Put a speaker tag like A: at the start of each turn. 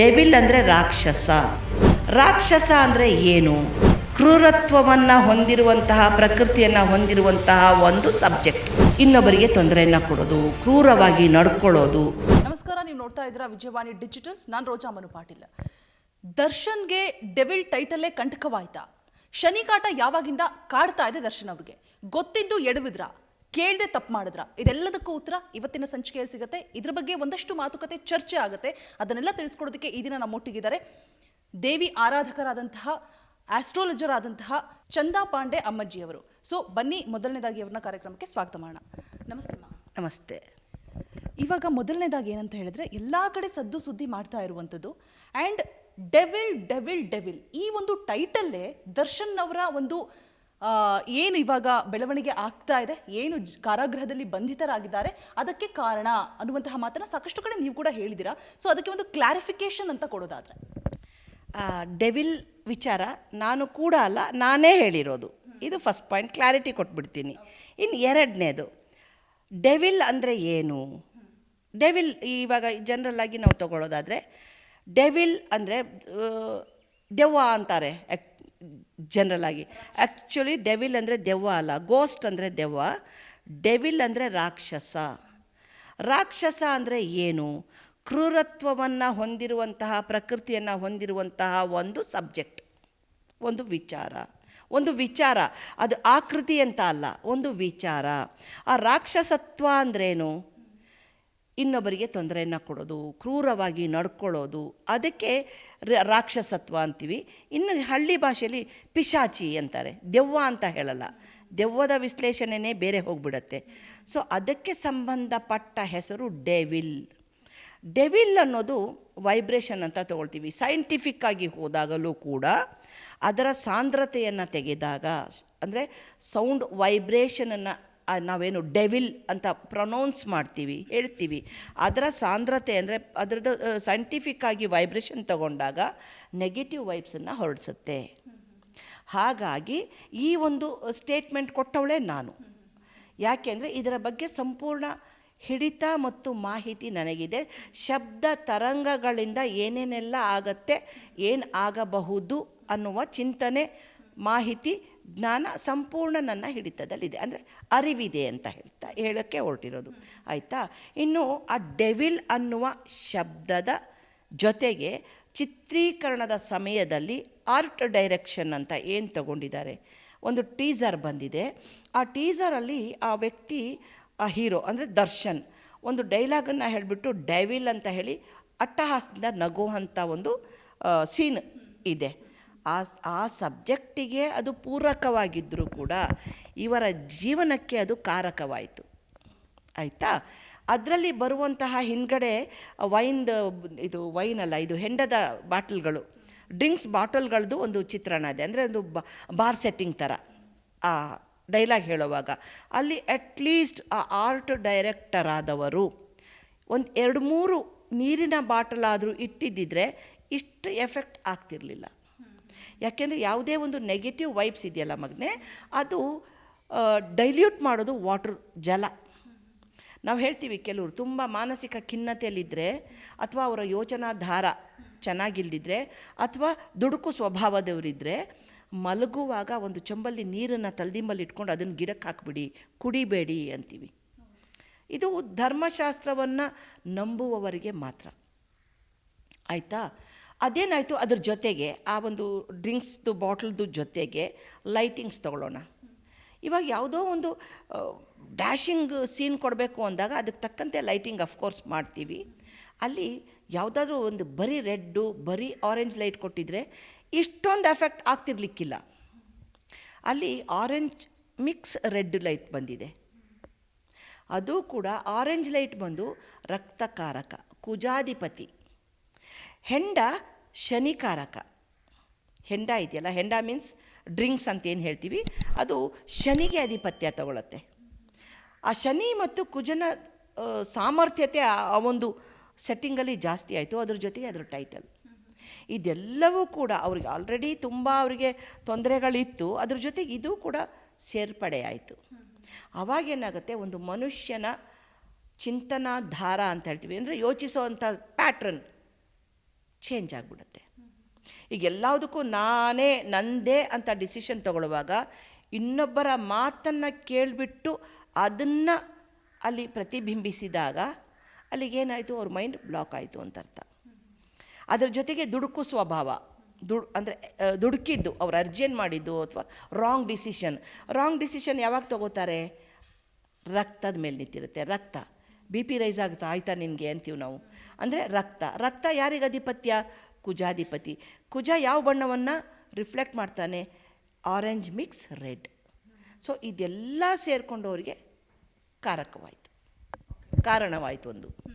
A: Devil ಅಂದರೆ ರಾಕ್ಷಸ. ರಾಕ್ಷಸ ಅಂದರೆ ಏನು? ಕ್ರೂರತ್ವವನ್ನು ಹೊಂದಿರುವಂತಹ, ಪ್ರಕೃತಿಯನ್ನು ಹೊಂದಿರುವಂತಹ ಒಂದು ಸಬ್ಜೆಕ್ಟ್. ಇನ್ನೊಬ್ಬರಿಗೆ ತೊಂದರೆಯನ್ನು ಕೊಡೋದು, ಕ್ರೂರವಾಗಿ ನಡ್ಕೊಳ್ಳೋದು.
B: ನಮಸ್ಕಾರ, ನೀವು ನೋಡ್ತಾ ಇದ್ದೀರಾ ವಿಜಯವಾಣಿ ಡಿಜಿಟಲ್. ನಾನು ರೋಜಾ ಮನು ಪಾಟೀಲ್. ದರ್ಶನ್ಗೆ ಡೆವಿಲ್ ಟೈಟಲ್ಲೇ ಕಂಟಕವಾಯ್ತಾ? ಶನಿಕಾಟ ಯಾವಾಗಿಂದ ಕಾಡ್ತಾ ಇದೆ ದರ್ಶನ್ ಅವ್ರಿಗೆ? ಗೊತ್ತಿದ್ದು ಎಡವಿದ್ರ? ಕೇಳ್ದೆ ತಪ್ಪು ಮಾಡಿದ್ರ? ಇದೆಲ್ಲದಕ್ಕೂ ಉತ್ತರ ಇವತ್ತಿನ ಸಂಚಿಕೆಯಲ್ಲಿ ಸಿಗುತ್ತೆ. ಇದ್ರ ಬಗ್ಗೆ ಒಂದಷ್ಟು ಮಾತುಕತೆ ಚರ್ಚೆ ಆಗುತ್ತೆ. ಅದನ್ನೆಲ್ಲ ತಿಳಿಸ್ಕೊಡೋದಕ್ಕೆ ಈ ದಿನ ನಮ್ಮೊಟ್ಟಿಗಿದ್ದಾರೆ. ದೇವಿ ಆರಾಧಕರಾದಂತಹ ಆಸ್ಟ್ರಾಲಜರ್ ಆದಂತಹ ಚಂದಾ ಪಾಂಡೆ ಅಮ್ಮಜ್ಜಿಯವರು. ಸೊ ಬನ್ನಿ ಮೊದಲನೇದಾಗಿ ಅವ್ರನ್ನ ಕಾರ್ಯಕ್ರಮಕ್ಕೆ ಸ್ವಾಗತ ಮಾಡೋಣ. ನಮಸ್ತೆ ಮಾ.
A: ನಮಸ್ತೆ.
B: ಇವಾಗ ಮೊದಲನೇದಾಗಿ ಏನಂತ ಹೇಳಿದ್ರೆ ಎಲ್ಲ ಕಡೆ ಸದ್ದು ಸುದ್ದಿ ಮಾಡ್ತಾ ಇರುವಂಥದ್ದು ಆ್ಯಂಡ್ ಡೆವಿಲ್ ಡೆವಿಲ್ ಡೆವಿಲ್ ಈ ಒಂದು ಟೈಟಲ್ಲೇ ದರ್ಶನ್ ಅವರ ಒಂದು ಏನು ಇವಾಗ ಬೆಳವಣಿಗೆ ಆಗ್ತಾ ಇದೆ? ಏನು ಕಾರಾಗೃಹದಲ್ಲಿ ಬಂಧಿತರಾಗಿದ್ದಾರೆ? ಅದಕ್ಕೆ ಕಾರಣ ಅನ್ನುವಂತಹ ಮಾತನ್ನು ಸಾಕಷ್ಟು ಕಡೆ ನೀವು ಕೂಡ ಹೇಳಿದ್ದೀರಾ. ಸೊ ಅದಕ್ಕೆ ಒಂದು ಕ್ಲಾರಿಫಿಕೇಶನ್ ಅಂತ ಕೊಡೋದಾದ್ರೆ.
A: ಡೆವಿಲ್ ವಿಚಾರ ನಾನು ಕೂಡ ಅಲ್ಲ, ನಾನೇ ಹೇಳಿರೋದು. ಇದು ಫಸ್ಟ್ ಪಾಯಿಂಟ್ ಕ್ಲಾರಿಟಿ ಕೊಟ್ಬಿಡ್ತೀನಿ. ಇನ್ನು ಎರಡನೇದು ಡೆವಿಲ್ ಅಂದರೆ ಏನು? ಡೆವಿಲ್ ಇವಾಗ ಜನರಲ್ ಆಗಿ ನಾವು ತಗೊಳ್ಳೋದಾದರೆ ಡೆವಿಲ್ ಅಂದರೆ ದೆವ್ವ ಅಂತಾರೆ ಜನರಲ್ ಆಗಿ. ಆ್ಯಕ್ಚುಲಿ ಡೆವಿಲ್ ಅಂದರೆ ದೆವ್ವ ಅಲ್ಲ ಗೋಸ್ಟ್ ಅಂದರೆ ದೆವ್ವ ಡೆವಿಲ್ ಅಂದರೆ ರಾಕ್ಷಸ. ರಾಕ್ಷಸ ಅಂದರೆ ಏನು? ಕ್ರೂರತ್ವವನ್ನು ಹೊಂದಿರುವಂತಹ, ಪ್ರಕೃತಿಯನ್ನು ಹೊಂದಿರುವಂತಹ ಒಂದು ಸಬ್ಜೆಕ್ಟ್ ಒಂದು ವಿಚಾರ. ಒಂದು ವಿಚಾರ, ಅದು ಆಕೃತಿ ಅಂತ ಅಲ್ಲ, ಒಂದು ವಿಚಾರ. ಆ ರಾಕ್ಷಸತ್ವ ಅಂದ್ರೇನು? ಇನ್ನೊಬ್ಬರಿಗೆ ತೊಂದರೆಯನ್ನು ಕೊಡೋದು, ಕ್ರೂರವಾಗಿ ನಡ್ಕೊಳ್ಳೋದು, ಅದಕ್ಕೆ ರಾಕ್ಷಸತ್ವ ಅಂತೀವಿ. ಇನ್ನು ಹಳ್ಳಿ ಭಾಷೆಯಲ್ಲಿ ಪಿಶಾಚಿ ಅಂತಾರೆ, ದೆವ್ವ ಅಂತ ಹೇಳಲ್ಲ. ದೆವ್ವದ ವಿಶ್ಲೇಷಣೆನೇ ಬೇರೆ ಹೋಗ್ಬಿಡತ್ತೆ. ಸೊ ಅದಕ್ಕೆ ಸಂಬಂಧಪಟ್ಟ ಹೆಸರು ಡೆವಿಲ್. ಡೆವಿಲ್ ಅನ್ನೋದು ವೈಬ್ರೇಷನ್ ಅಂತ ತಗೊಳ್ತೀವಿ. ಸೈಂಟಿಫಿಕ್ ಆಗಿ ಹೋದಾಗಲೂ ಕೂಡ ಅದರ ಸಾಂದ್ರತೆಯನ್ನು ತೆಗೆದಾಗ, ಅಂದರೆ ಸೌಂಡ್ ವೈಬ್ರೇಷನನ್ನು ನಾವೇನು ಡೆವಿಲ್ ಅಂತ ಪ್ರೊನೌನ್ಸ್ ಮಾಡ್ತೀವಿ, ಹೇಳ್ತೀವಿ. ಅದರ ಸಾಂದ್ರತೆ ಅಂದರೆ ಅದರದ್ದು ಸೈಂಟಿಫಿಕ್ ಆಗಿ ವೈಬ್ರೇಷನ್ ತಗೊಂಡಾಗ ನೆಗೆಟಿವ್ ವೈಬ್ಸನ್ನು ಹೊರಡಿಸುತ್ತೆ. ಹಾಗಾಗಿ ಈ ಒಂದು ಸ್ಟೇಟ್ಮೆಂಟ್ ಕೊಟ್ಟವಳೆ ನಾನು. ಯಾಕೆಂದರೆ ಇದರ ಬಗ್ಗೆ ಸಂಪೂರ್ಣ ಹಿಡಿತ ಮತ್ತು ಮಾಹಿತಿ ನನಗಿದೆ. ಶಬ್ದ ತರಂಗಗಳಿಂದ ಏನೇನೆಲ್ಲ ಆಗತ್ತೆ, ಏನು ಆಗಬಹುದು ಅನ್ನುವ ಚಿಂತನೆ, ಮಾಹಿತಿ ಜ್ಞಾನ ಸಂಪೂರ್ಣ ನನ್ನ ಹಿಡಿತದಲ್ಲಿದೆ. ಅಂದರೆ ಅರಿವಿದೆ ಅಂತ ಹೇಳ್ತಾ, ಹೇಳೋಕ್ಕೆ ಹೊರಟಿರೋದು. ಆಯಿತಾ? ಇನ್ನು ಆ ಡೆವಿಲ್ ಅನ್ನುವ ಶಬ್ದದ ಜೊತೆಗೆ ಚಿತ್ರೀಕರಣದ ಸಮಯದಲ್ಲಿ ಆರ್ಟ್ ಡೈರೆಕ್ಷನ್ ಅಂತ ಏನು ತಗೊಂಡಿದ್ದಾರೆ? ಒಂದು ಟೀಸರ್ ಬಂದಿದೆ. ಆ ಟೀಸರಲ್ಲಿ ಆ ವ್ಯಕ್ತಿ, ಆ ಹೀರೋ, ಅಂದರೆ ದರ್ಶನ್, ಒಂದು ಡೈಲಾಗನ್ನು ಹೇಳಿಬಿಟ್ಟು ಡೈವಿಲ್ ಅಂತ ಹೇಳಿ ಅಟ್ಟಹಾಸದಿಂದ ನಗುವಂಥ ಒಂದು ಸೀನ್ ಇದೆ. ಆ ಆ ಸಬ್ಜೆಕ್ಟಿಗೆ ಅದು ಪೂರಕವಾಗಿದ್ದರೂ ಕೂಡ ಇವರ ಜೀವನಕ್ಕೆ ಅದು ಕಾರಕವಾಯಿತು. ಆಯಿತಾ? ಅದರಲ್ಲಿ ಬರುವಂತಹ ಹಿಂದ್ಗಡೆ ವೈನ್ದು ಇದು ವೈನ್ ಅಲ್ಲ, ಇದು ಹೆಂಡದ ಬಾಟಲ್ಗಳು, ಡ್ರಿಂಕ್ಸ್ ಬಾಟಲ್ಗಳದ್ದು ಒಂದು ಚಿತ್ರಣ ಇದೆ. ಅಂದರೆ ಒಂದು ಬಾರ್ ಸೆಟ್ಟಿಂಗ್ ಥರ ಆ ಡೈಲಾಗ್ ಹೇಳುವಾಗ. ಅಲ್ಲಿ ಅಟ್ಲೀಸ್ಟ್ ಆ ಆರ್ಟ್ ಡೈರೆಕ್ಟರ್ ಆದವರು ಒಂದು ಎರಡು ಮೂರು ನೀರಿನ ಬಾಟಲ್ ಆದರೂ ಇಟ್ಟಿದ್ದಿದ್ರೆ ಇಷ್ಟು ಎಫೆಕ್ಟ್ ಆಗ್ತಿರಲಿಲ್ಲ. ಯಾಕೆಂದರೆ ಯಾವುದೇ ಒಂದು ನೆಗೆಟಿವ್ ವೈಬ್ಸ್ ಇದೆಯಲ್ಲ ಮಗ್ನೆ, ಅದು ಡೈಲ್ಯೂಟ್ ಮಾಡೋದು ವಾಟರ್ ಜಲ. ನಾವು ಹೇಳ್ತೀವಿ ಕೆಲವರು, ತುಂಬ ಮಾನಸಿಕ ಖಿನ್ನತೆಯಲ್ಲಿದ್ದರೆ ಅಥವಾ ಅವರ ಯೋಚನಾ ಧಾರ ಚೆನ್ನಾಗಿಲ್ದಿದ್ರೆ ಅಥವಾ ದುಡುಕು ಸ್ವಭಾವದವರಿದ್ದರೆ ಮಲಗುವಾಗ ಒಂದು ಚೊಂಬಲ್ಲಿ ನೀರನ್ನು ತಲೆದಿಂಬಲ್ಲಿ ಇಟ್ಕೊಂಡು ಅದನ್ನು ಗಿಡಕ್ಕೆ ಹಾಕ್ಬಿಡಿ, ಕುಡಿಬೇಡಿ ಅಂತೀವಿ. ಇದು ಧರ್ಮಶಾಸ್ತ್ರವನ್ನು ನಂಬುವವರಿಗೆ ಮಾತ್ರ. ಆಯಿತಾ? ಅದೇನಾಯಿತು ಅದ್ರ ಜೊತೆಗೆ ಆ ಒಂದು ಡ್ರಿಂಕ್ಸ್ದು ಬಾಟ್ಲ್ದು ಜೊತೆಗೆ ಲೈಟಿಂಗ್ಸ್ ತಗೊಳ್ಳೋಣ. ಇವಾಗ ಯಾವುದೋ ಒಂದು ಡ್ಯಾಶಿಂಗ್ ಸೀನ್ ಕೊಡಬೇಕು ಅಂದಾಗ ಅದಕ್ಕೆ ತಕ್ಕಂತೆ ಲೈಟಿಂಗ್ ಅಫ್ಕೋರ್ಸ್ ಮಾಡ್ತೀವಿ. ಅಲ್ಲಿ ಯಾವುದಾದ್ರೂ ಒಂದು ಬರೀ ರೆಡ್ಡು, ಬರೀ ಆರೆಂಜ್ ಲೈಟ್ ಕೊಟ್ಟಿದ್ರೆ ಇಷ್ಟೊಂದು ಎಫೆಕ್ಟ್ ಆಗ್ತಿರ್ಲಿಕ್ಕಿಲ್ಲ. ಅಲ್ಲಿ ಆರೆಂಜ್ ಮಿಕ್ಸ್ ರೆಡ್ ಲೈಟ್ ಬಂದಿದೆ. ಅದು ಕೂಡ ಆರೆಂಜ್ ಲೈಟ್ ಬಂದು ರಕ್ತಕಾರಕ, ಕುಜಾಧಿಪತಿ. ಹೆಂಡ ಶನಿಕಾರಕ. ಹೆಂಡ ಇದೆಯಲ್ಲ? ಹೆಂಡ ಮೀನ್ಸ್ ಡ್ರಿಂಕ್ಸ್ ಅಂತ ಏನು ಹೇಳ್ತೀವಿ. ಅದು ಶನಿಗೆ ಆಧಿಪತ್ಯ ತಗೊಳುತ್ತೆ. ಆ ಶನಿ ಮತ್ತು ಕುಜನ ಸಾಮರ್ಥ್ಯತೆ ಆ ಒಂದು ಸೆಟ್ಟಿಂಗಲ್ಲಿ ಜಾಸ್ತಿ ಆಯಿತು. ಅದ್ರ ಜೊತೆಗೆ ಅದ್ರ ಟೈಟಲ್ ಇದೆಲ್ಲವೂ ಕೂಡ ಅವ್ರಿಗೆ ಆಲ್ರೆಡಿ ತುಂಬ ಅವರಿಗೆ ತೊಂದರೆಗಳಿತ್ತು. ಅದ್ರ ಜೊತೆಗೆ ಇದು ಕೂಡ ಸೇರ್ಪಡೆ ಆಯಿತು. ಅವಾಗೇನಾಗುತ್ತೆ ಒಂದು ಮನುಷ್ಯನ ಚಿಂತನಾ ಧಾರ ಅಂತ ಹೇಳ್ತೀವಿ. ಅಂದರೆ ಯೋಚಿಸುವಂಥ ಪ್ಯಾಟ್ರನ್ ಚೇಂಜ್ ಆಗಿಬಿಡುತ್ತೆ. ಈಗ ಎಲ್ಲದಕ್ಕೂ ನಾನೇ ನಂದೇ ಅಂತ ಡಿಸಿಷನ್ ತಗೊಳ್ಳುವಾಗ ಇನ್ನೊಬ್ಬರ ಮಾತನ್ನು ಕೇಳಿಬಿಟ್ಟು ಅದನ್ನು ಅಲ್ಲಿ ಪ್ರತಿಬಿಂಬಿಸಿದಾಗ ಅಲ್ಲಿಗೇನಾಯಿತು ಅವ್ರ ಮೈಂಡ್ ಬ್ಲಾಕ್ ಆಯಿತು ಅಂತ ಅರ್ಥ. ಅದರ ಜೊತೆಗೆ ದುಡುಕು ಸ್ವಭಾವ. ದುಡ್ ಅಂದರೆ ದುಡುಕಿದ್ದು, ಅವ್ರು ಅರ್ಜೆಂಟ್ ಮಾಡಿದ್ದು ಅಥವಾ ರಾಂಗ್ ಡಿಸಿಷನ್ ರಾಂಗ್ ಡಿಸಿಷನ್ ಯಾವಾಗ ತಗೋತಾರೆ? ರಕ್ತದ ಮೇಲೆ ನಿಂತಿರುತ್ತೆ, ರಕ್ತ. ಬಿ ಪಿ ರೈಸ್ ಆಗುತ್ತಾ? ಆಯ್ತಾ ನಿನಗೆ ಅಂತೀವಿ ನಾವು. ಅಂದರೆ ರಕ್ತ. ರಕ್ತ ಯಾರಿಗೆ ಅಧಿಪತ್ಯ? ಕುಜಾಧಿಪತಿ. ಕುಜ ಯಾವ ಬಣ್ಣವನ್ನು ರಿಫ್ಲೆಕ್ಟ್ ಮಾಡ್ತಾನೆ? ಆರೆಂಜ್ ಮಿಕ್ಸ್ ರೆಡ್ ಸೊ ಇದೆಲ್ಲ ಸೇರಿಕೊಂಡು ಅವರಿಗೆ ಕಾರಕವಾಯಿತು. ಕಾರಣವಾಯಿತು ಒಂದು.